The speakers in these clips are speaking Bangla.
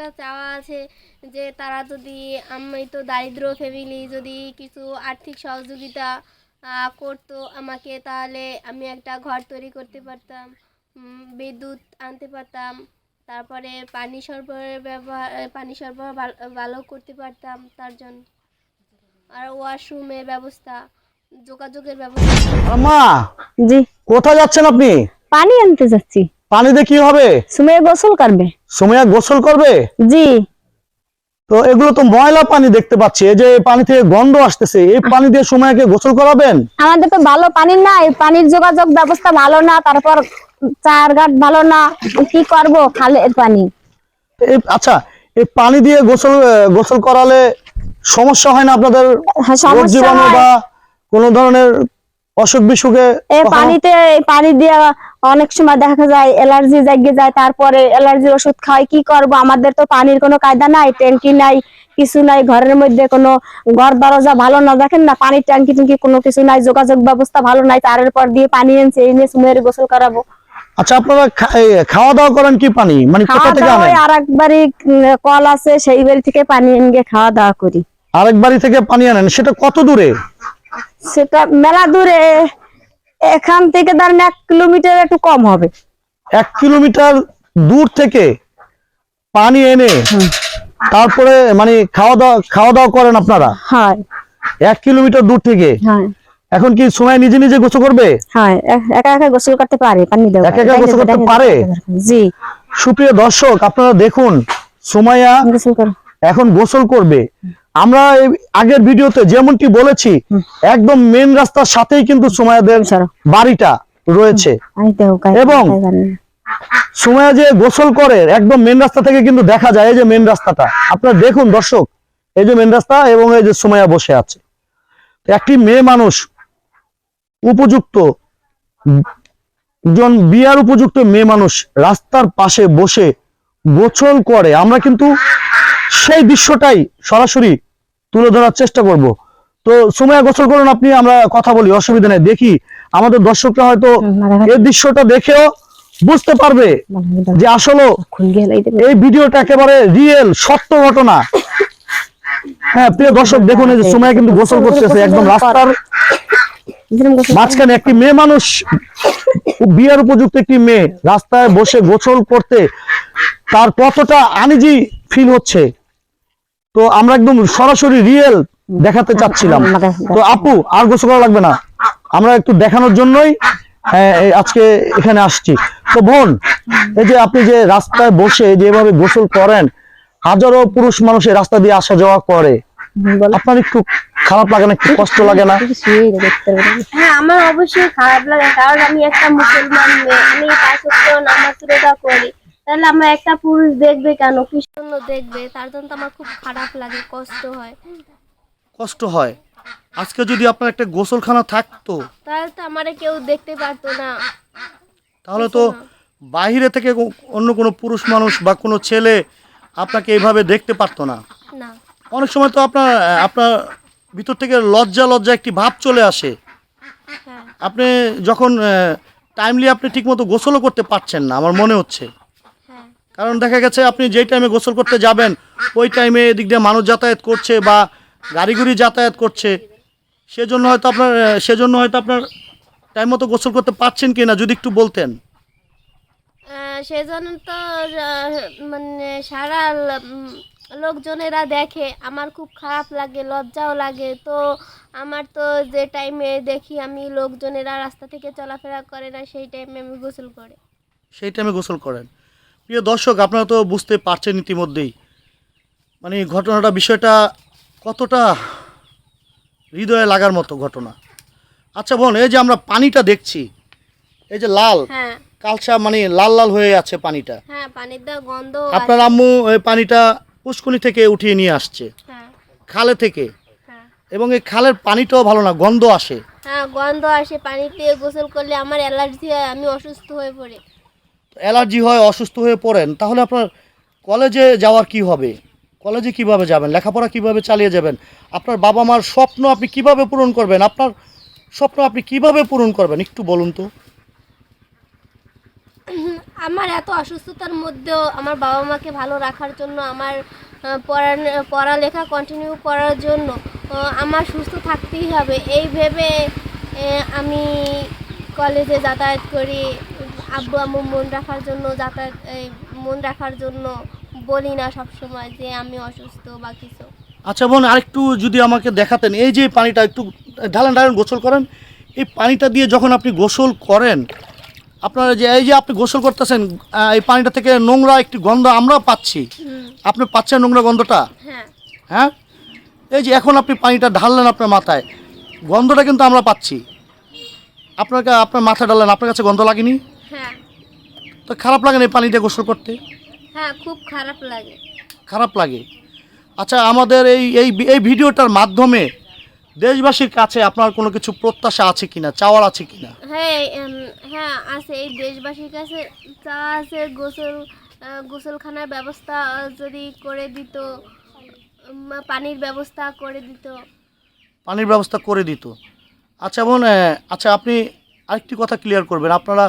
একটা চাওয়া আছে যে তারা যদি আমি তো দারিদ্র ফ্যামিলি যদি কিছু আর্থিক সহযোগিতা আহ, করতো আমাকে তাহলে আমি একটা ঘর তৈরি করতে পারতাম উম, বিদ্যুৎ আনতে পারতাম তারপরে পানি সরবরাহের ব্যবহার পানি সরবরাহ ভালো- ভালো করতে পারতাম তার জন্য। আর ওয়াশরুমের ব্যবস্থা যোগাযোগের ব্যবস্থা। মা জি। কোথায় যাচ্ছেন আপনি? পানি আনতে যাচ্ছি। পানিতে কি হবে? সুমে গোসল করবে। সোমাইয়া গোসল করবে? জি। তো এগুলো তো ময়লা পানি দেখতে পাচ্ছি এই যে পানি থেকে গন্ধ আসতেছে এই পানি দিয়ে সোমাইয়াকে গোসল করাবেন? আমাদের তো ভালো পানি নাই পানির যোগাযোগ ব্যবস্থা ভালো না তারপর চার ঘাট ভালো না কি করব খালের পানি? আচ্ছা এই পানি দিয়ে গোসল গোসল করালে সমস্যা হয় না আপনাদের হ্যাঁ, হয়। বা কোনো ধরনের অসুখ বিসুখে পানিতে পানি দিয়ে অনেক সময় দেখা যায় অ্যালার্জি জাগিয়ে যায় তারপরে অ্যালার্জির ওষুধ খাই কি করব? আমাদের তো পানির কোনো কায়দা নাই ট্যাঙ্কি নাই কিছু নাই ঘরের মধ্যে কোনো ঘর দরজা ভালো না দেখেন না পানির ট্যাঙ্কি ট্যাঙ্কি কোনো কিছু নাই যোগাযোগ ব্যবস্থা ভালো নাই তারের পর দিয়ে পানি এনেছে এই নিয়ে সুমের গোসল করাবো। আচ্ছা আপনারা খাওয়া দাওয়া করেন কি পানি? মানে কোথা খাওয়া থেকে আনেন? আর একবারই কল আছে সেই বাড়ি থেকে পানি এনে খাওয়া দাওয়া করি। আরেক বাড়ি থেকে পানি আনেন সেটা কত দূরে? সেটা মেলা দূরে এখান থেকে ধরেন এক কিলোমিটার একটু কম হবে। এক কিলোমিটার দূর থেকে পানি এনে তারপরে মানে খাওয়া দাওয়া খাওয়া দাওয়া করেন আপনারা? হয়। এক কিলোমিটার দূর থেকে? হ্যাঁ। এখন কি সময় নিজে নিজে গোসল করবে? হ্যাঁ। একা একা গোসল করতে পারে পানি দেওয়া। একা একা গোসল করতে পারে? জি। সুপ্রিয় দর্শক আপনারা দেখুন সোমাইয়া গোসল করো। এখন গোসল করবে। আমরা আগের ভিডিওতে যেমনটি বলেছি একদম মেন রাস্তার সাথেই কিন্তু সোমায়াদের। বাড়িটা রয়েছে। এবং-। সোমায়া যে গোসল করে একদম মেন রাস্তা থেকে কিন্তু দেখা যায় এই যে মেন রাস্তাটা। আপনারা দেখুন দর্শক এই যে মেন রাস্তা এবং এই যে সোমায়া বসে আছে। একটি মেয়ে মানুষ উপযুক্ত জন বিয়ার উপযুক্ত মেয়ে মানুষ রাস্তার পাশে বসে গোসল করে। আমরা কিন্তু সেই দৃশ্যটাই সরাসরি তুলে ধরার চেষ্টা করব। তো সময় গোসল করুন আপনি আমরা কথা বলি অসুবিধা নেই দেখি। আমাদের দর্শকরা হয়তো এই দৃশ্যটা দেখেও বুঝতে পারবে যে আসলে এই ভিডিওটা একেবারে রিয়েল সত্য ঘটনা। হ্যাঁ প্রিয় দর্শক দেখুন এই যে সময় কিন্তু গোসল করতেছে একদম রাস্তার। মাঝখানে একটি মেয়ে মানুষ বিয়ের উপযুক্ত একটি মেয়ে রাস্তায় বসে গোসল করতে তার কতটা আনিজি ফিল হচ্ছে। তো আমরা একদম সরাসরি রিয়েল দেখাতে চাচ্ছিলাম। তো আপু আর গোসল করা লাগবে না? আমরা একটু দেখানোর জন্যই হ্যাঁ, আজকে এখানে আসছি। তো বোন এই যে আপনি যে রাস্তায় বসে যেভাবে গোসল করেন হাজারো পুরুষ মানুষ এই রাস্তা দিয়ে আসা যাওয়া করে। আপনার একটু খারাপ লাগে না? একটু কষ্ট লাগে না। হ্যাঁ আমার অবশ্যই খারাপ লাগে কারণ আমি একটা মুসলমান মেয়ে। আমি পাঁচ নামাজ রোজা করি। তাহলে আমার একটা পুরুষ দেখবে কেন? কি জন্য দেখবে? তার জন্য তো আমার খুব খারাপ লাগে কষ্ট হয়। কষ্ট হয়? আজকে যদি আপনার একটা গোসলখানা থাকতো। তাহলে তো আমারে কেউ দেখতে পারতো না। তাহলে তো বাইরে থেকে অন্য কোনো পুরুষ মানুষ বা কোনো ছেলে আপনাকে এইভাবে দেখতে পারতো না। না। অনেক সময় তো আপনার আপনার ভিতর থেকে লজ্জা লজ্জা একটি ভাব চলে আসে। হ্যাঁ। আপনি যখন টাইমলি আপনি ঠিকমতো গোসলও করতে পারছেন না আমার মনে হচ্ছে। কারণ দেখা গেছে আপনি যেই টাইমে গোসল করতে যাবেন ওই টাইমে এদিক দিয়ে মানুষ যাতায়াত করছে বা গাড়ি গুড়ি যাতায়াত করছে। সেজন্য হয়তো আপনার সেজন্য হয়তো আপনার টাইম মতো গোসল করতে পারছেন কি না যদি একটু বলতেন। সেজন্য তো মানে সারা লোকজনেরা দেখে আমার খুব খারাপ লাগে লজ্জাও লাগে। তো আমার তো যে টাইমে দেখি আমি লোকজনেরা রাস্তা থেকে চলাফেরা করে না সেই টাইমে আমি গোসল করে। সেই টাইমে গোসল করেন। প্রিয় দর্শক আপনারা তো বুঝতে পারছেন ইতিমধ্যেই। মানে ঘটনাটা বিষয়টা কতটা হৃদয়ে লাগার মতো ঘটনা। আচ্ছা বোন এই যে আমরা পানিটা দেখছি এই যে লাল হ্যাঁ। কালসা মানে লাল লাল হয়ে আছে পানিটা। হ্যাঁ পানির গন্ধ আপনার আম্মু এই পানিটা পুষ্কুনি থেকে উঠিয়ে নিয়ে আসছে হ্যাঁ। খালে থেকে। এবং এই খালের পানিটাও ভালো না গন্ধ আসে। হ্যাঁ গন্ধ আসে পানিতে গোসল করলে আমার অ্যালার্জি হয় আমি অসুস্থ হয়ে পড়ি। অ্যালার্জি হয়, অসুস্থ হয়ে পড়েন, তাহলে আপনার কলেজে যাওয়ার কি হবে? কলেজে কীভাবে যাবেন? লেখাপড়া কীভাবে চালিয়ে যাবেন? আপনার বাবা মার স্বপ্ন আপনি কীভাবে পূরণ করবেন? আপনার স্বপ্ন আপনি কীভাবে পূরণ করবেন? একটু বলুন তো। আমার এত অসুস্থতার মধ্যেও আমার বাবা মাকে ভালো রাখার জন্য, আমার পড়া পড়ালেখা কন্টিনিউ করার জন্য আমার সুস্থ থাকতেই হবে। এই ভেবে আমি কলেজে যাতায়াত করি। আব্বু আম্মু মন রাখার জন্য যাতায়াত এই, মন রাখার জন্য বলি না সবসময় যে আমি অসুস্থ বা কিছু। আচ্ছা বোন আরেকটু যদি আমাকে দেখাতেন এই যে পানিটা একটু ঢালেন ঢালান গোসল করেন। এই পানিটা দিয়ে যখন আপনি গোসল করেন আপনারা যে এই যে আপনি গোসল করতেছেন এই পানিটা থেকে নোংরা একটি গন্ধ আমরাও পাচ্ছি। আপনি পাচ্ছেন নোংরা গন্ধটা? হ্যাঁ। হ্যাঁ? এই যে এখন আপনি পানিটা ঢাললেন আপনার মাথায় গন্ধটা কিন্তু আমরা পাচ্ছি। আপনাকে আপনার মাথা ঢাললেন আপনার কাছে গন্ধ লাগেনি? হ্যাঁ। তো খারাপ লাগে না এই পানি গোসল করতে? হ্যাঁ খুব খারাপ লাগে। খারাপ লাগে। আচ্ছা আমাদের এই এই এই ভিডিওটার মাধ্যমে দেশবাসীর কাছে আপনার কোনো কিছু প্রত্যাশা আছে কিনা চাওয়ার আছে কিনা? হ্যাঁ হ্যাঁ আছে। এই দেশবাসীর কাছে চা আছে গোসল গোসলখানার ব্যবস্থা যদি করে দিত পানির ব্যবস্থা করে দিত। পানির ব্যবস্থা করে দিত। আচ্ছা বোন আচ্ছা আপনি আরেকটি কথা ক্লিয়ার করবেন। আপনারা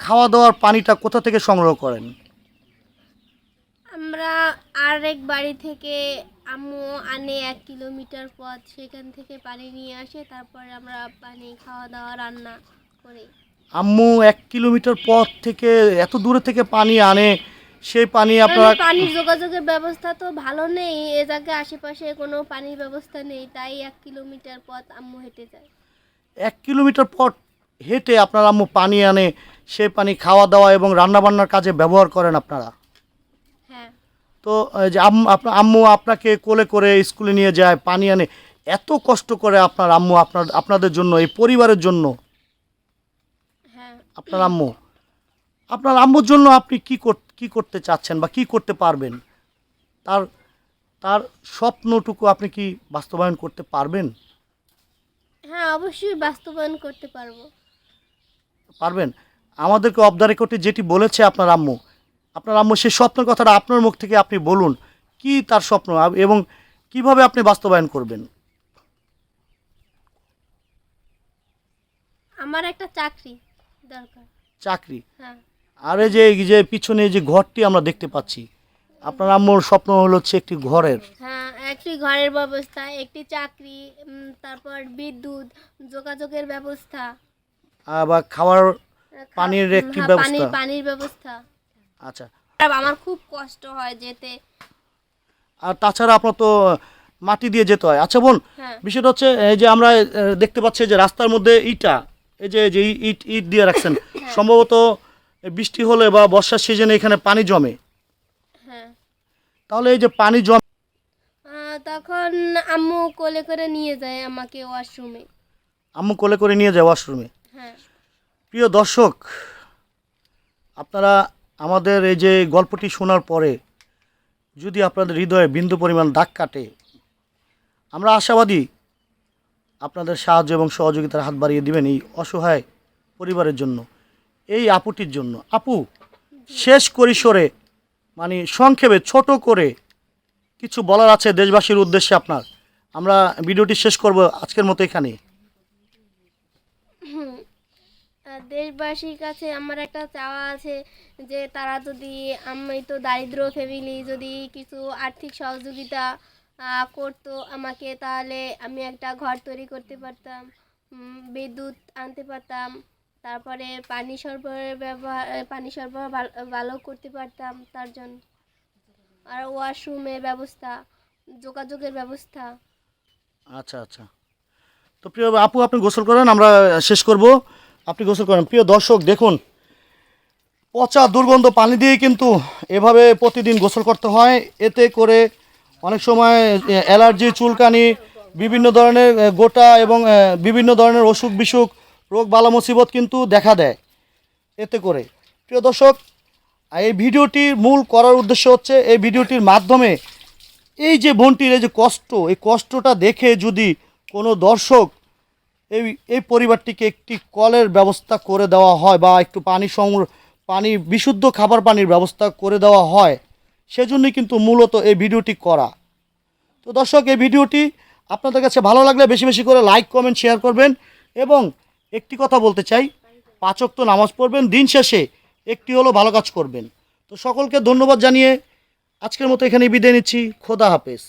খাওয়া দাওয়ার পানিটা কোথা থেকে সংগ্রহ করেন? আমরা আরেক বাড়ি থেকে আম্মু আনে এক কিলোমিটার পথ সেখান থেকে পানি নিয়ে আসে তারপরে আমরা পানি খাওয়া দাওয়া রান্না করি। আম্মু এক কিলোমিটার পথ থেকে এত দূরে থেকে পানি আনে সেই পানি আপনারা পানির যোগাযোগের ব্যবস্থা তো ভালো নেই এ জায়গায় আশেপাশে কোনো পানির ব্যবস্থা নেই তাই এক কিলোমিটার পথ আম্মু হেঁটে যায়। এক কিলোমিটার পথ হেঁটে আপনার আম্মু পানি আনে সে পানি খাওয়া দাওয়া এবং রান্নাবান্নার কাজে ব্যবহার করেন আপনারা? হ্যাঁ। তো যে আম্মু আপনার আম্মু আপনাকে কোলে করে স্কুলে নিয়ে যায় পানি আনে এত কষ্ট করে আপনার আম্মু আপনার আপনাদের জন্য এই পরিবারের জন্য? হ্যাঁ। আপনার আম্মু আপনার আম্মুর জন্য আপনি কি কর কি করতে চাচ্ছেন বা কি করতে পারবেন? তার তার স্বপ্নটুকু আপনি কি বাস্তবায়ন করতে পারবেন? হ্যাঁ অবশ্যই বাস্তবায়ন করতে পারব। পারবেন? আমাদেরকে অফ দ্য রেকর্ডে যেটি বলেছে আপনার আম্মু আপনার আম্মু সেই স্বপ্নের কথাটা আপনার মুখ থেকে আপনি বলুন কি তার স্বপ্ন এবং কীভাবে আপনি বাস্তবায়ন করবেন? আমার একটা চাকরি দরকার। চাকরি? হ্যাঁ। আর এই যে এই যে পিছনে যে ঘরটি আমরা দেখতে পাচ্ছি আপনার আম্মুর স্বপ্ন হলো হচ্ছে একটি ঘরের। হ্যাঁ একটি ঘরের ব্যবস্থা একটি চাকরি তারপর বিদ্যুৎ যোগাযোগের ব্যবস্থা। বা খাওয়ার পানির একটি হ্যাঁ, ব্যবস্থা। পানির ব্যবস্থা। আচ্ছা। আমার খুব কষ্ট হয় যেতে। আর তাছাড়া আপনার তো মাটি দিয়ে যেতে হয়। আচ্ছা বোন হ্যাঁ। বিষয়টা হচ্ছে এই যে আমরা দেখতে পাচ্ছি যে রাস্তার মধ্যে ইটা এই যে যে ইট ইট দিয়ে রাখছেন সম্ভবত বৃষ্টি হলে বা বর্ষার সিজনে এখানে পানি জমে। হ্যাঁ। তাহলে এই যে পানি জমে তখন আম্মু কোলে করে নিয়ে যায় আমাকে ওয়াশরুমে। আম্মু কোলে করে নিয়ে যায় ওয়াশরুমে? হ্যাঁ প্রিয় দর্শক আপনারা আমাদের এই যে গল্পটি শোনার পরে যদি আপনাদের হৃদয়ে বিন্দু পরিমাণ দাগ কাটে আমরা আশাবাদী আপনাদের সাহায্য এবং সহযোগিতার হাত বাড়িয়ে দিবেন এই অসহায় পরিবারের জন্য এই আপুটির জন্য। আপু শেষ করিসরে মানে সংক্ষেপে ছোট করে কিছু বলার আছে দেশবাসীর উদ্দেশ্যে আপনার? আমরা ভিডিওটি শেষ করব আজকের মতো এখানে দেশবাসীর কাছে আমার একটা চাওয়া আছে যে তারা যদি আমি তো দারিদ্র ফ্যামিলি যদি কিছু আর্থিক সহযোগিতা করতো আমাকে, তাহলে আমি একটা ঘর তৈরি করতে পারতাম বিদ্যুৎ আনতে পারতাম, তারপরে পানি সরবরাহের ব্যবহার পানি সরবরাহ ভালো- ভালো করতে পারতাম তার জন্য। আর ওয়াশরুমের ব্যবস্থা, যোগাযোগের ব্যবস্থা। আচ্ছা আচ্ছা। তো প্রিয় আপু, আপনি গোসল করেন, আমরা শেষ করব। আপনি গোসল করেন। প্রিয় দর্শক, দেখুন, পচা দুর্গন্ধ পানি দিয়ে কিন্তু এভাবে প্রতিদিন গোসল করতে হয়। এতে করে অনেক সময় অ্যালার্জি, চুলকানি, বিভিন্ন ধরনের গোটা এবং বিভিন্ন ধরনের অসুখ বিসুখ, রোগ বালা মুসিবত কিন্তু দেখা দেয় এতে করে। প্রিয় দর্শক, এই ভিডিওটির মূল করার উদ্দেশ্য হচ্ছে, এই ভিডিওটির মাধ্যমে এই যে বোনটির এই যে কষ্ট, এই কষ্টটা দেখে যদি কোনো দর্শক এই এই পরিবারটিকে একটি কলের ব্যবস্থা করে দেওয়া হয় বা একটু পানি সংগ্রহ পানি, বিশুদ্ধ খাবার পানির ব্যবস্থা করে দেওয়া হয়। সেজন্যই কিন্তু মূলত এই ভিডিওটি করা। তো দর্শক, এই ভিডিওটি আপনাদের কাছে ভালো লাগলে বেশি বেশি করে লাইক, কমেন্ট, শেয়ার করবেন এবং একটি কথা বলতে চাই পাচক তো নামাজ পড়বেন, দিন শেষে একটি হলো ভালো কাজ করবেন। তো সকলকে ধন্যবাদ জানিয়ে আজকের মতো এখানে বিদায় নিচ্ছি। খোদা হাফেজ।